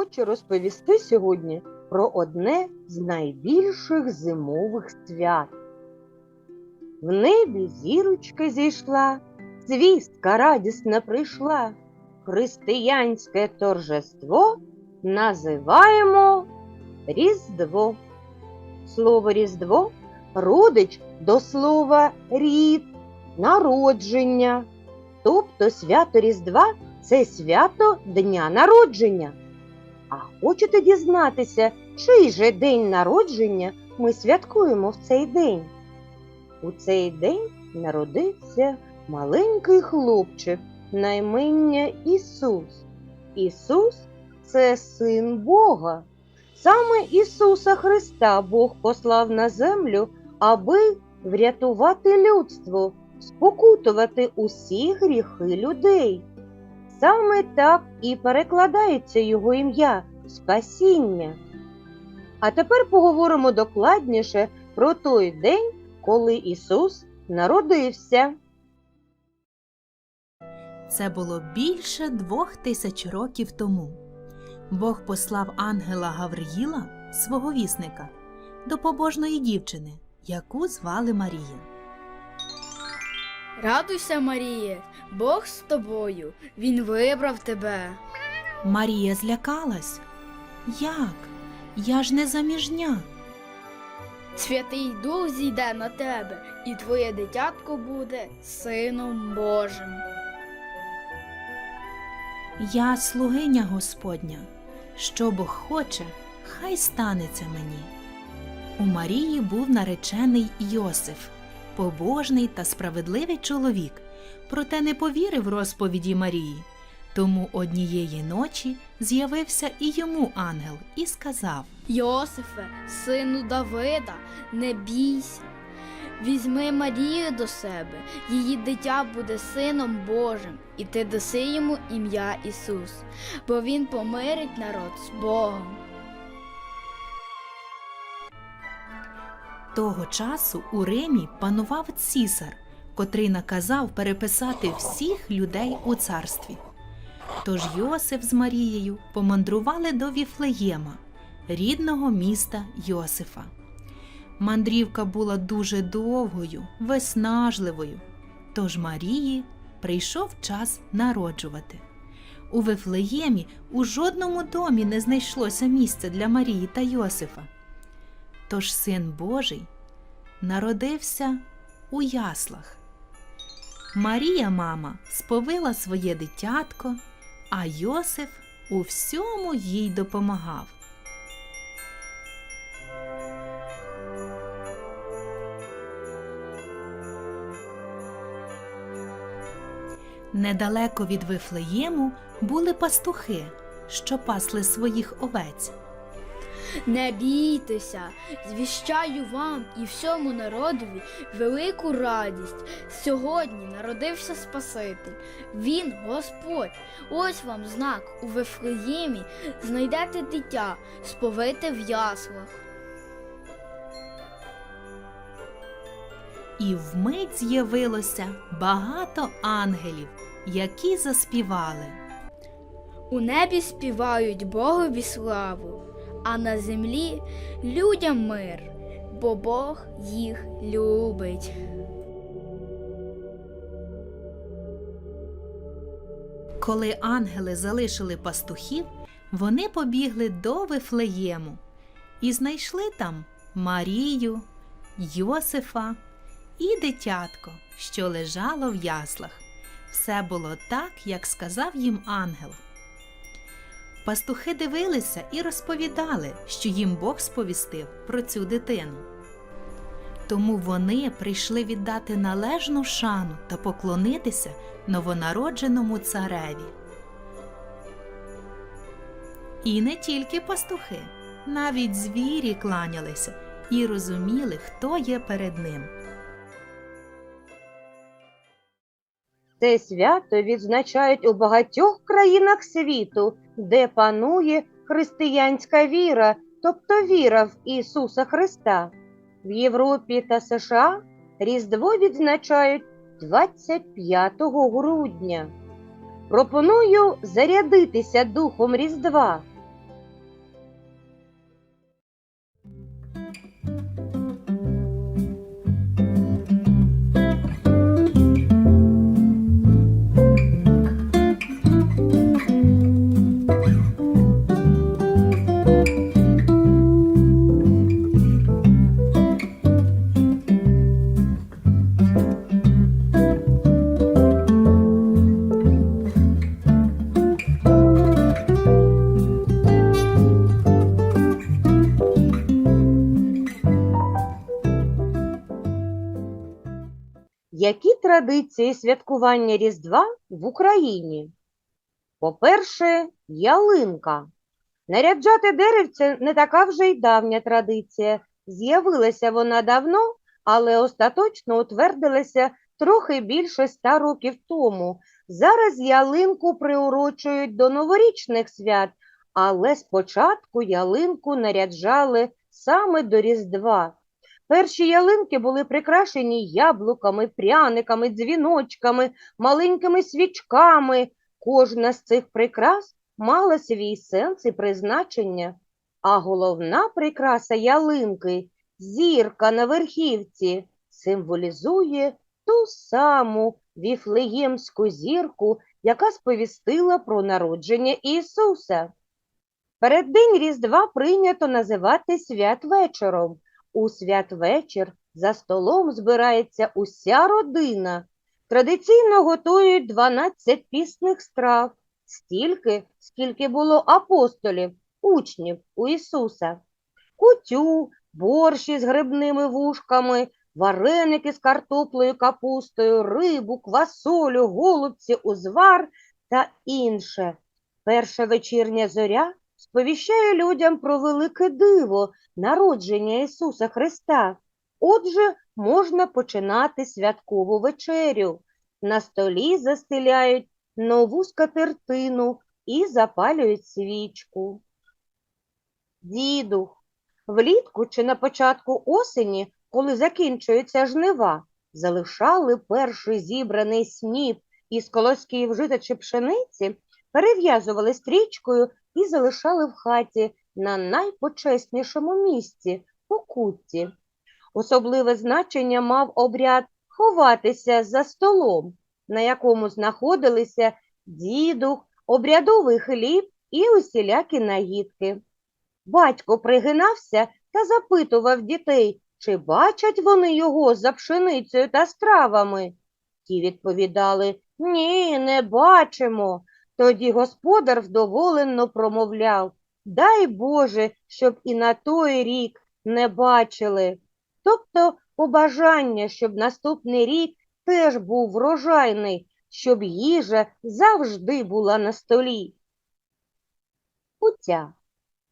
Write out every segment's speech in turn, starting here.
хочу розповісти сьогодні про одне з найбільших зимових свят. В небі зірочка зійшла, звістка радісна прийшла. Християнське торжество називаємо Різдво. Слово Різдво родич до слова рід, народження. Тобто свято Різдва це свято Дня народження. А хочете дізнатися, чий же день народження ми святкуємо в цей день? У цей день народився маленький хлопчик на імення Ісус. Ісус це син Бога. Саме Ісуса Христа Бог послав на землю, аби врятувати людство, спокутувати усі гріхи людей. Саме так і перекладається його ім'я Спасіння. А тепер поговоримо докладніше про той день, коли Ісус народився. Це було більше двох тисяч років тому. Бог послав ангела Гавриїла, свого вісника, до побожної дівчини, яку звали Марія. Радуйся, Маріє, Бог з тобою, Він вибрав тебе. Марія злякалась. Як? Я ж не заміжня. Святий Дух зійде на тебе, і твоє дитятко буде Сином Божим. Я слугиня Господня. Що Бог хоче, хай станеться мені. У Марії був наречений Йосиф, побожний та справедливий чоловік, проте не повірив розповіді Марії. Тому однієї ночі з'явився і йому ангел і сказав: Йосифе, сину Давида, не бійся. Візьми Марію до себе, її дитя буде сином Божим, і ти даси йому ім'я Ісус, бо Він помирить народ з Богом. Того часу у Римі панував цісар, котрий наказав переписати всіх людей у царстві. Тож Йосиф з Марією помандрували до Віфлеєма, рідного міста Йосифа. Мандрівка була дуже довгою, виснажливою, тож Марії прийшов час народжувати. У Вифлеємі у жодному домі не знайшлося місця для Марії та Йосифа. Тож син Божий народився у яслах. Марія, мама, сповила своє дитятко, а Йосиф у всьому їй допомагав. Недалеко від Вифлеєму були пастухи, що пасли своїх овець. Не бійтеся, звіщаю вам і всьому народові велику радість. Сьогодні народився Спаситель. Він Господь. Ось вам знак у Вифлеємі знайдете дитя, сповите в яслах. І вмить з'явилося багато ангелів, які заспівали. У небі співають Богові славу, а на землі людям мир, бо Бог їх любить. Коли ангели залишили пастухів, вони побігли до Вифлеєму і знайшли там Марію, Йосифа і дитятко, що лежало в яслах. Все було так, як сказав їм ангел. Пастухи дивилися і розповідали, що їм Бог сповістив про цю дитину. Тому вони прийшли віддати належну шану та поклонитися новонародженому цареві. І не тільки пастухи, навіть звірі кланялися і розуміли, хто є перед ним. Це свято відзначають у багатьох країнах світу, де панує християнська віра, тобто віра в Ісуса Христа. В Європі та США Різдво відзначають 25 грудня. Пропоную зарядитися духом Різдва. Які традиції святкування Різдва в Україні? По-перше, ялинка. Наряджати деревце не така вже й давня традиція. З'явилася вона давно, але остаточно утвердилася трохи більше ста років тому. Зараз ялинку приурочують до новорічних свят, але спочатку ялинку наряджали саме до Різдва. Перші ялинки були прикрашені яблуками, пряниками, дзвіночками, маленькими свічками. Кожна з цих прикрас мала свій сенс і призначення, а головна прикраса ялинки зірка на верхівці символізує ту саму віфлеємську зірку, яка сповістила про народження Ісуса. Переддень Різдва прийнято називати святвечором. У святвечір за столом збирається уся родина. Традиційно готують 12 пісних страв, стільки, скільки було апостолів, учнів у Ісуса. Кутю, борщ із грибними вушками, вареники з картоплею, капустою, рибу, квасолю, голубці, узвар та інше. Перша вечірня зоря сповіщає людям про велике диво народження Ісуса Христа. Отже, можна починати святкову вечерю. На столі застеляють нову скатертину і запалюють свічку. Дідух. Влітку чи на початку осені, коли закінчуються жнива, залишали перший зібраний сніп із колосків жита пшениці, перев'язували стрічкою і залишали в хаті на найпочеснішому місці покутті. Особливе значення мав обряд ховатися за столом, на якому знаходилися дідух, обрядовий хліб і усілякі нагідки. Батько пригинався та запитував дітей, чи бачать вони його за пшеницею та стравами. Ті відповідали Ні, не бачимо. Тоді господар вдоволенно промовляв Дай Боже, щоб і на той рік не бачили. Тобто побажання, щоб наступний рік теж був врожайний, щоб їжа завжди була на столі. Куття.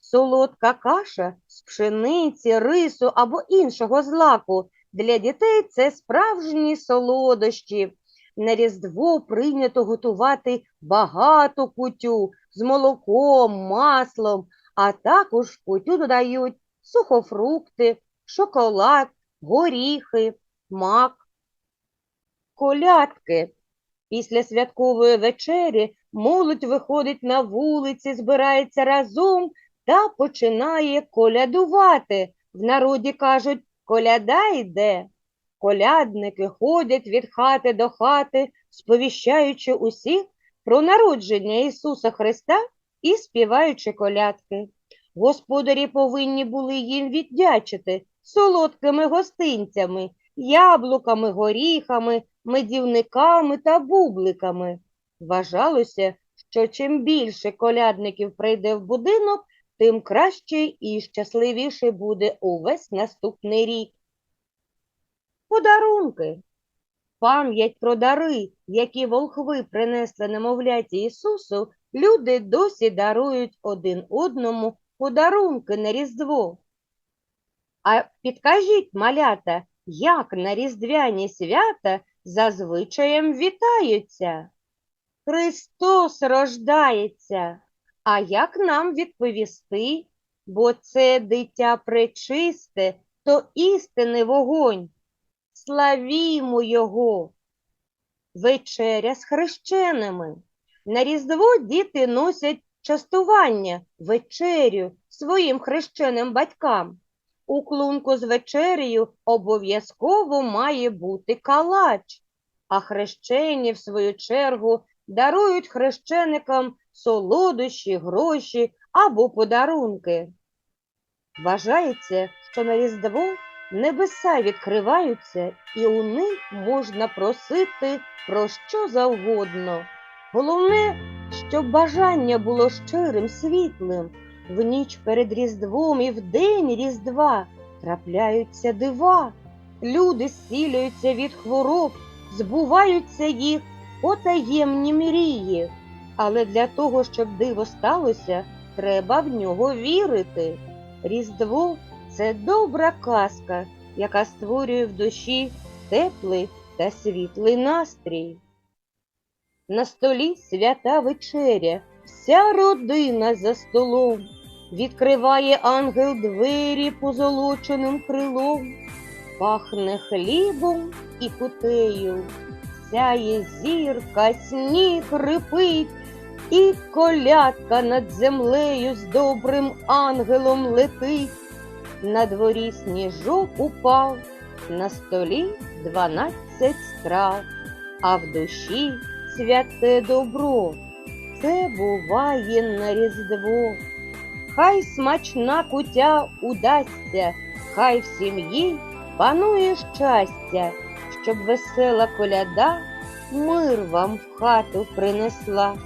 Солодка каша з пшениці, рису або іншого злаку. Для дітей це справжні солодощі. На Різдво прийнято готувати багато кутю з молоком, маслом, а також кутю додають сухофрукти, шоколад, горіхи, мак. Колядки. Після святкової вечері молодь виходить на вулиці, збирається разом та починає колядувати. В народі кажуть, коляда йде. Колядники ходять від хати до хати, сповіщаючи усіх про народження Ісуса Христа і співаючи колядки. Господарі повинні були їм віддячити солодкими гостинцями, яблуками, горіхами, медівниками та бубликами. Вважалося, що чим більше колядників прийде в будинок, тим краще і щасливіше буде увесь наступний рік. Подарунки. Пам'ять про дари, які волхви принесли немовляті Ісусу, люди досі дарують один одному подарунки на Різдво. А підкажіть, малята, як на різдвяні свята зазвичаєм вітаються? Христос рождається. А як нам відповісти? Бо це дитя пречисте, то істинний вогонь. Славімо Його! Вечеря з хрещеними. На Різдво діти носять частування, вечерю своїм хрещеним батькам. У клунку з вечерею обов'язково має бути калач, а хрещені, в свою чергу, дарують хрещеникам солодощі, гроші або подарунки. Вважається, що на Різдво небеса відкриваються, і у них можна просити про що завгодно. Головне, щоб бажання було щирим, світлим. В ніч перед Різдвом і в день Різдва трапляються дива. Люди зцілюються від хвороб, збуваються їх потаємні мрії. Але для того, щоб диво сталося, треба в нього вірити. Різдво це добра казка, яка створює в душі теплий та світлий настрій. На столі свята вечеря, вся родина за столом. Відкриває ангел двері позолоченим крилом, пахне хлібом і кутею, сяє зірка, сніг рипить, і колядка над землею з добрим ангелом летить. На дворі сніжок упав, на столі дванадцять страв, а в душі святе добро. Це буває на Різдво. Хай смачна кутя удасться, хай в сім'ї панує щастя, щоб весела коляда мир вам в хату принесла.